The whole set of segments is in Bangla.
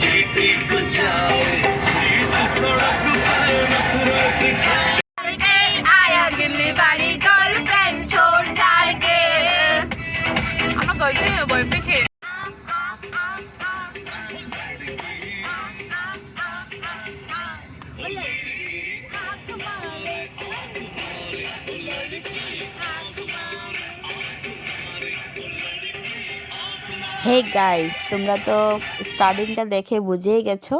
चीटी को হে গাইস তোমরা তো স্টার্টিংটা দেখে বুঝেই গেছো।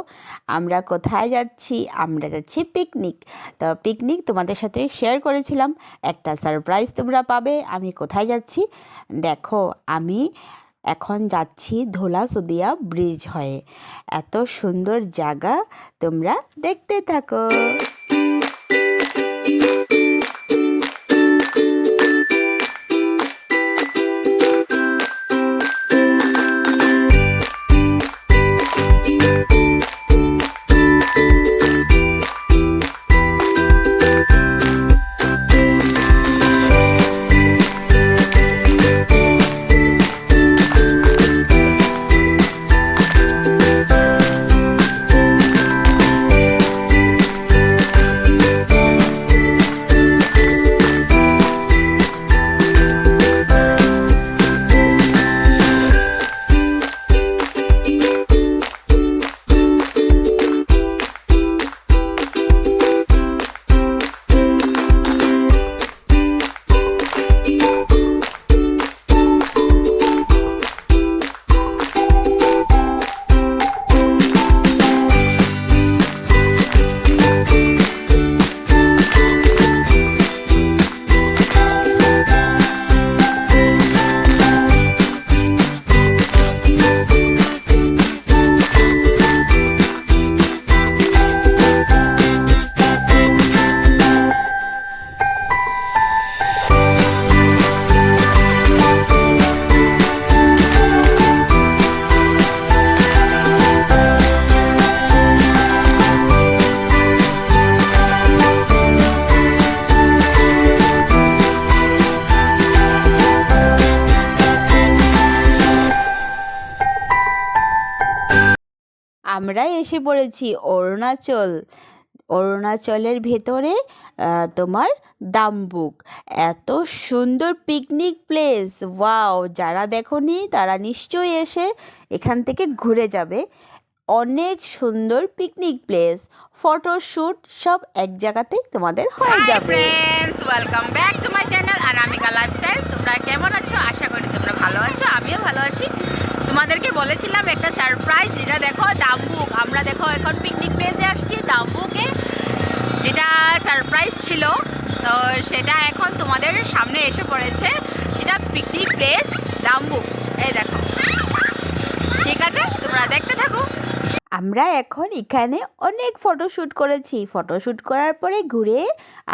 আমরা কোথায় যাচ্ছি? আমরা যাচ্ছি পিকনিক তো পিকনিক তোমাদের সাথে শেয়ার করেছিলাম। একটা সারপ্রাইজ তোমরা পাবে, আমি কোথায় যাচ্ছি? দেখো, আমি এখন যাচ্ছি ধোলা সুদিয়া ব্রিজ হয়ে। এত সুন্দর জায়গা তোমরা দেখতে থাকো। আমরা এসে পড়েছি অরুণাচল। অরুণাচলের ভেতরে তোমার দামবুক। এত সুন্দর পিকনিক প্লেস ওয়াও যারা দেখোনি তারা নিশ্চয়ই এসে এখান থেকে ঘুরে যাবে। অনেক সুন্দর পিকনিক প্লেস ফটোশ্যুট সব এক জায়গাতেই তোমাদের হয়ে যাবে। Friends welcome back to my channel Anamika lifestyle তোমরা কেমন আছো? আশা করি তোমরা ভালো আছো আমিও ভালো আছি। তোমাদেরকে বলেছিলাম একটা সারপ্রাইজ যেটা দেখো, দাম্বুক। আমরা দেখো এখন পিকনিক প্লেসে আসছি, দাম্বুকে যেটা সারপ্রাইজ ছিল, তো সেটা এখন তোমাদের সামনে এসে পড়েছে, যেটা পিকনিক প্লেস দাম্বুক। এই দেখো। ঠিক আছে? তোমরা দেখতে থাকো। আমরা এখন এখানে অনেক ফটোশ্যুট করেছি। ফটোশ্যুট করার পরে ঘুরে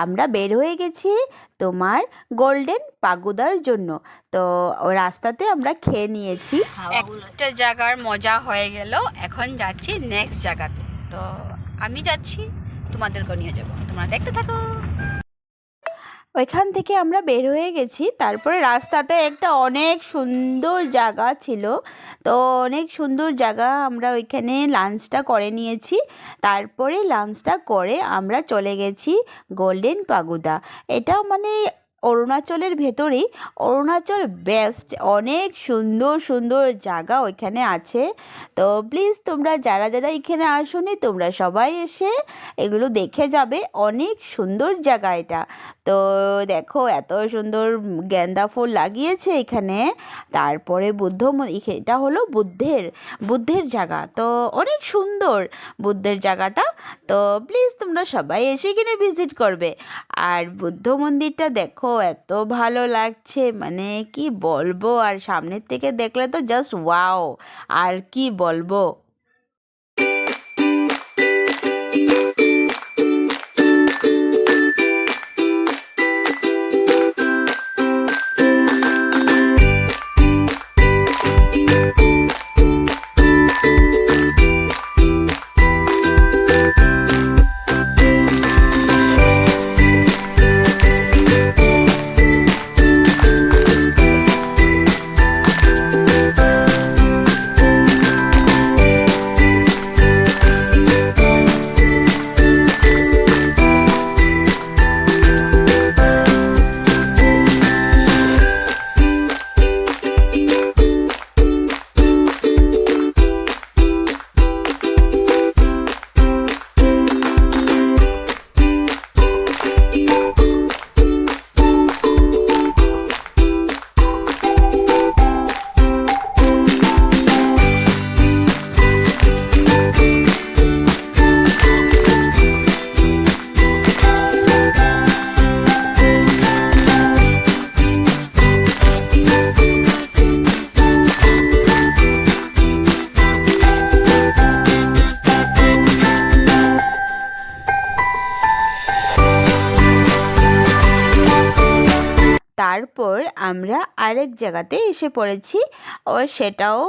আমরা বের হয়ে গেছি তোমার গোল্ডেন পাগুদার জন্য। তো রাস্তাতে আমরা খেয়ে নিয়েছি। একটা জায়গার মজা হয়ে গেল। এখন যাচ্ছি নেক্সট জায়গাতে। তো আমি যাচ্ছি তোমাদেরকে নিয়ে যাব। তোমরা দেখতে থাকো। ওইখান থেকে আমরা বের হয়ে গেছি। তারপরে রাস্তাতে একটা অনেক সুন্দর জায়গা ছিল। তো অনেক সুন্দর জায়গা আমরা ওইখানে লাঞ্চটা করে নিয়েছি। তারপরে লাঞ্চটা করে আমরা চলে গেছি গোল্ডেন পাগুদা। এটা মানে অরুণাচলের ভেতরেই অরুণাচল বেস্ট। অনেক সুন্দর সুন্দর জায়গা ওইখানে আছে। তো প্লিজ তোমরা যারা যারা এখানে আসোনি, তোমরা সবাই এসে এগুলো দেখে যাবে। অনেক সুন্দর জায়গা এটা। তো দেখো, এত সুন্দর গেন্দা ফুল লাগিয়েছে এখানে। তারপরে বুদ্ধ এটা হলো বুদ্ধের বুদ্ধের জায়গা। তো অনেক সুন্দর বুদ্ধের জায়গাটা। তো প্লিজ তোমরা সবাই এসে এখানে ভিজিট করবে। আর বুদ্ধ মন্দিরটা দেখো, এত ভালো লাগছে। মানে কি বলব, আর সামনের থেকে দেখলে তো জাস্ট ওয়াও আর কি বলব? আমরা আরেক জায়গাতে এসে পড়েছি। ও সেটাও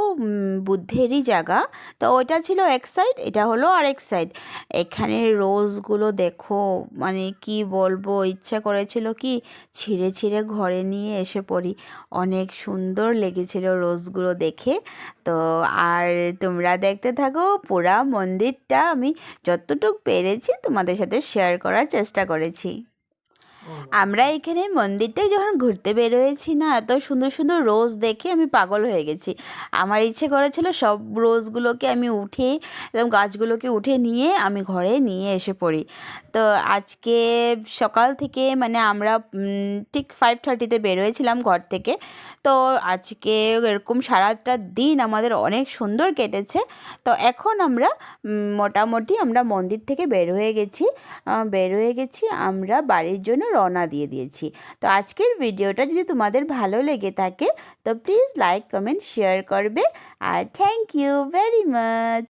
বুদ্ধেরই জায়গা। তো ওইটা ছিল এক সাইড এটা হলো আরেক সাইড এখানে রোজগুলো দেখো মানে কি বলব, ইচ্ছা করেছিল কি ছিঁড়ে ছিঁড়ে ঘরে নিয়ে এসে পড়ি। অনেক সুন্দর লেগেছিল রোজগুলো দেখে। তো আর তোমরা দেখতে থাকো, পুরা মন্দিরটা আমি যতটুকু পেরেছি তোমাদের সাথে শেয়ার করার চেষ্টা করেছি। আমরা এখানে মন্দিরটায় যখন ঘুরতে বেরোয়েছি না, এত সুন্দর সুন্দর রোজ দেখে আমি পাগল হয়ে গেছি। আমার ইচ্ছে করেছিল সব রোজগুলোকে আমি উঠে, একদম গাছগুলোকে উঠে নিয়ে আমি ঘরে নিয়ে এসে পড়ি। তো আজকে সকাল থেকে মানে আমরা ঠিক ফাইভ থার্টিতে বেরোয়েছিলাম ঘর থেকে। তো আজকে এরকম সারাটা দিন আমাদের অনেক সুন্দর কেটেছে। তো এখন আমরা মোটামুটি আমরা মন্দির থেকে বের হয়ে গেছি। বের হয়ে গেছি আমরা বাড়ির জন্য রওনা দিয়ে দিয়েছি। তো আজকের ভিডিওটা যদি তোমাদের ভালো লেগে থাকে, তো প্লিজ লাইক কমেন্ট শেয়ার করবে। আর থ্যাংক ইউ ভেরি মাচ